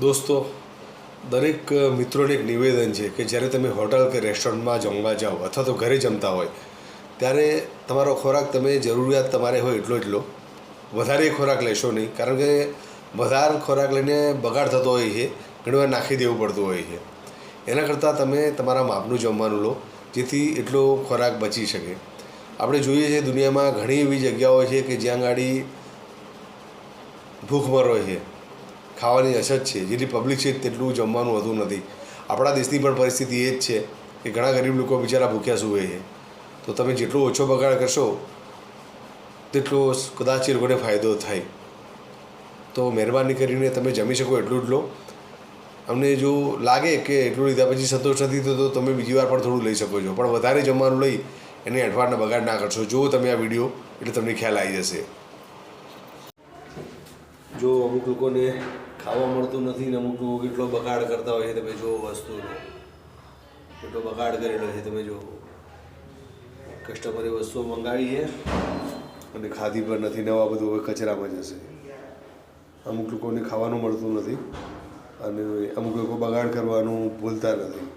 દોસ્તો, દરેક મિત્રોને એક નિવેદન છે કે જ્યારે તમે હોટલ કે રેસ્ટોરન્ટમાં જમવા જાઓ અથવા તો ઘરે જમતા હોય, ત્યારે તમારો ખોરાક તમે જરૂરિયાત તમારે હોય એટલો એટલો વધારે ખોરાક લેશો નહીં, કારણ કે વધારે ખોરાક લઈને બગાડ થતો હોય છે ઘણીવાર નાખી દેવું પડતું હોય છે. એના કરતાં તમે તમારા માપનું જમવાનું લો, જેથી એટલો ખોરાક બચી શકે. આપણે જોઈએ છીએ દુનિયામાં ઘણી એવી જગ્યાઓ છે કે જ્યાં ગાડી ભૂખમરો છે. ખાવાની અછત છે. જેટલી પબ્લિક છે તેટલું જમવાનું હોતું નથી. આપણા દેશની પણ પરિસ્થિતિ એ જ છે કે ઘણા ગરીબ લોકો બિચારા ભૂખ્યા સૂવે છે. તો તમે જેટલો ઓછો બગાડ કરશો, તેટલો કદાચ એ લોકોને ફાયદો થાય. તો મહેરબાની કરીને તમે જમી શકો એટલું જ લો. અમને જો લાગે કે એટલું લીધા પછી સંતોષ નથી થતો, તો તમે બીજી વાર પણ થોડું લઈ શકો છો. પણ વધારે જમવાનું લઈ એને અઠવાડના બગાડ ના કરશો. જો તમે આ વીડિયો એટલે તમને ખ્યાલ આવી જશે. જો અમુક લોકોને ખાવા મળતું નથી ને અમુક લોકો કેટલો બગાડ કરતા હોય છે, તમે જો વસ્તુનો. કેટલો બગાડ કરેલો છે, તમે જો કસ્ટમરે વસ્તુઓ મંગાવી છે અને ખાધી પણ નથી નવા બધું હવે કચરામાં જશે. અમુક લોકોને ખાવાનું મળતું નથી અને અમુક લોકો બગાડ કરવાનું ભૂલતા નથી.